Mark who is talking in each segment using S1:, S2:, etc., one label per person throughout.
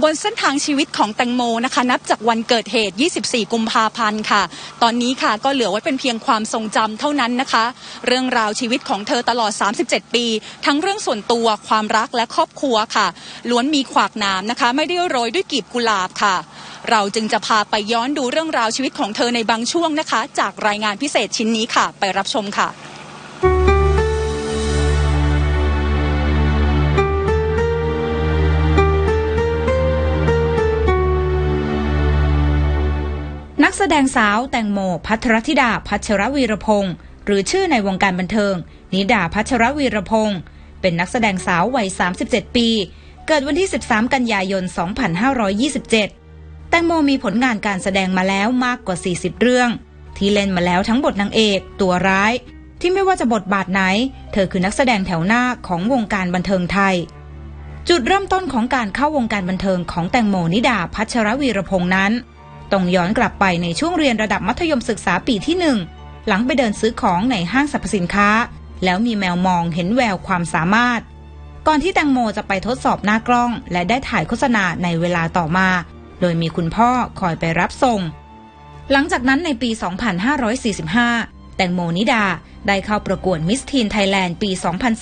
S1: บนเส้นทางชีวิตของแตงโมนะคะนับจากวันเกิดเหตุ 24 กุมภาพันธ์ค่ะ ตอนนี้ค่ะก็เหลือไว้เป็นเพียงความทรงจำเท่านั้นนะคะ เรื่องราวชีวิตของเธอตลอด 37 ปี ทั้งเรื่องส่วนตัวความรักและครอบครัวค่ะ ล้วนมีขวากนามนะคะ ไม่ได้โรยด้วยกีบกุหลาบค่ะ เราจึงจะพาไปย้อนดูเรื่องราวชีวิตของเธอในบางช่วงนะคะ จากรายงานพิเศษชิ้นนี้ค่ะ ไปรับชมค่ะ
S2: กแสดงสาวแตงโมพัทรธิดาพัชรวีรพงศ์หรือชื่อในวงการบันเทิง นิดาพัชรวีรพงศ์เป็นนักแสดงสาววัย 37 ปี เกิดวันที่ 13 กันยายน 2527 แตงโมมีผลงานการแสดงมาแล้วมากกว่า 40 เรื่อง ที่เล่นมาแล้วทั้งบทนางเอก ตัวร้าย ที่ไม่ว่าจะบทบาทไหน เธอคือนักแสดงแถวหน้าของวงการบันเทิงไทย จุดเริ่มต้นของการเข้าวงการบันเทิงของแตงโมนิดาพัชรวีรพงศ์นั้น ต้องย้อนกลับไปในช่วงเรียนระดับมัธยมศึกษาปีที่หนึ่งหลังไปเดินซื้อของในห้างสรรพสินค้า แล้วมีแมวมองเห็นแววความสามารถ ก่อนที่แตงโมจะไปทดสอบหน้ากล้อง และได้ถ่ายโฆษณาในเวลาต่อมา โดยมีคุณพ่อคอยไปรับส่ง หลังจากนั้นในปี 2545 แตงโมนิดาได้เข้าประกวดมิสทีนไทยแลนด์ปี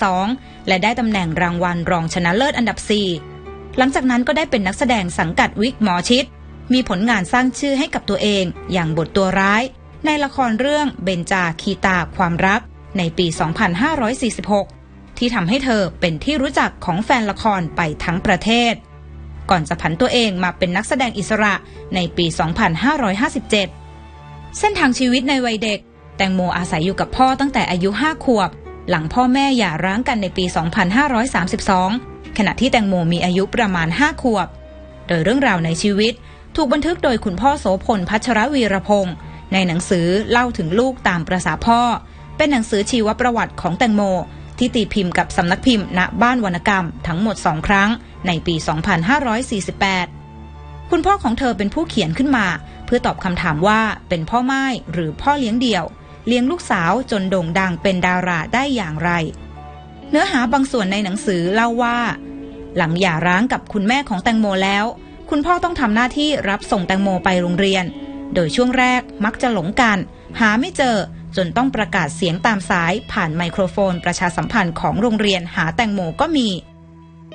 S2: 2002 และได้ตำแหน่งรางวัลรองชนะเลิศอันดับ 4 หลังจากนั้นก็ได้เป็นนักแสดงสังกัดวิกหมอชิด มีผลงานสร้างชื่อให้กับตัวเองอย่างบทตัวร้าย ในละครเรื่องเบนจาคีตาความรัก ในปี 2546 ที่ทำให้เธอเป็นที่รู้จักของแฟนละครไปทั้งประเทศ ก่อนจะผันตัวเองมาเป็นนักแสดงอิสระในปี 2557 เส้นทางชีวิตในวัยเด็ก แตงโมอาศัยอยู่กับพ่อตั้งแต่อายุ 5 ขวบ หลังพ่อแม่หย่าร้างกันในปี 2532 ขณะที่แตงโมมีอายุประมาณ 5 ขวบ โดยเรื่องราวในชีวิต ถูกบันทึกโดยคุณพ่อโสพลพัชรวีรพงศ์ในหนังสือเล่าถึงลูกตามประษาพ่อ เป็นหนังสือชีวประวัติของแตงโม ที่ตีพิมพ์กับสำนักพิมพ์ณบ้านวรรณกรรมทั้งหมดสองครั้ง ในปี 2548 คุณพ่อของเธอเป็นผู้เขียนขึ้นมา เพื่อตอบคำถามว่าเป็นพ่อไม้หรือพ่อเลี้ยงเดี่ยว เลี้ยงลูกสาวจนโด่งดังเป็นดาราได้อย่างไร เนื้อหาบางส่วนในหนังสือเล่าว่า หลังหย่าร้างกับคุณแม่ของแตงโมแล้ว คุณพ่อต้องทำหน้าที่รับส่งแตงโมไปโรงเรียน โดยช่วงแรกมักจะหลงกัน หาไม่เจอจนต้องประกาศเสียงตามสายผ่านไมโครโฟนประชาสัมพันธ์ของโรงเรียนหาแตงโมก็มี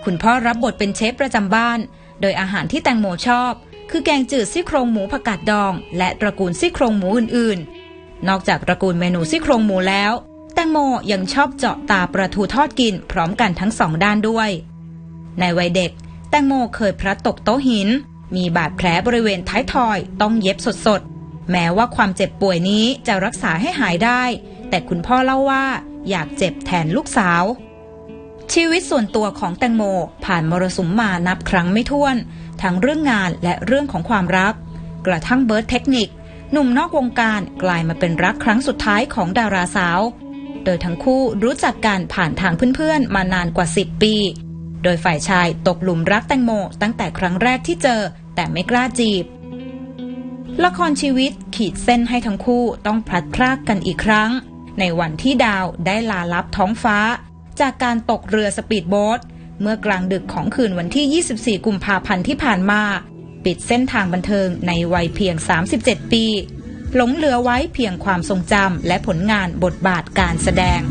S2: คุณพ่อรับบทเป็นเชฟประจำบ้าน โดยอาหารที่แตงโมชอบ คือแกงจืดซี่โครงหมูผักกาดดอง และตระกูลซี่โครงหมูอื่นๆ นอกจากตระกูลเมนูซี่โครงหมูแล้ว แตงโมยังชอบเจาะตาปลาทูทอดกินพร้อมกันทั้งสองด้านด้วย ในวัยเด็ก งโมเคยพลัดตกโต๊ะหิน มีบาดแผลบริเวณท้ายทอยต้องเย็บสดๆ แม้ว่าความเจ็บป่วยนี้จะรักษาให้หายได้ แต่คุณพ่อเล่าว่าอยากเจ็บแทนลูกสาว ชีวิตส่วนตัวของแตงโมผ่านมรสุมมานับครั้งไม่ถ้วน ทั้งเรื่องงานและเรื่องของความรัก กระทั่งเบิร์ดเทคนิค หนุ่มนอกวงการกลายมาเป็นรักครั้งสุดท้ายของดาราสาว โดยทั้งคู่รู้จักกันผ่านทางเพื่อนๆ มานานกว่า 10 ปี โดยฝ่ายชายตกหลุมรักแตงโมตั้งแต่ครั้งแรกที่เจอ แต่ไม่กล้าจีบ ละครชีวิตขีดเส้นให้ทั้งคู่ต้องพลัดพรากกันอีกครั้ง ในวันที่ดาวได้ลาลับท้องฟ้า จากการตกเรือสปีดโบ๊ทเมื่อกลางดึกของคืนวันที่ 24 กุมภาพันธ์ที่ผ่านมา ปิดเส้นทางบันเทิงในวัยเพียง 37 ปี หลงเหลือไว้เพียงความทรงจำและผลงานบทบาทการแสดง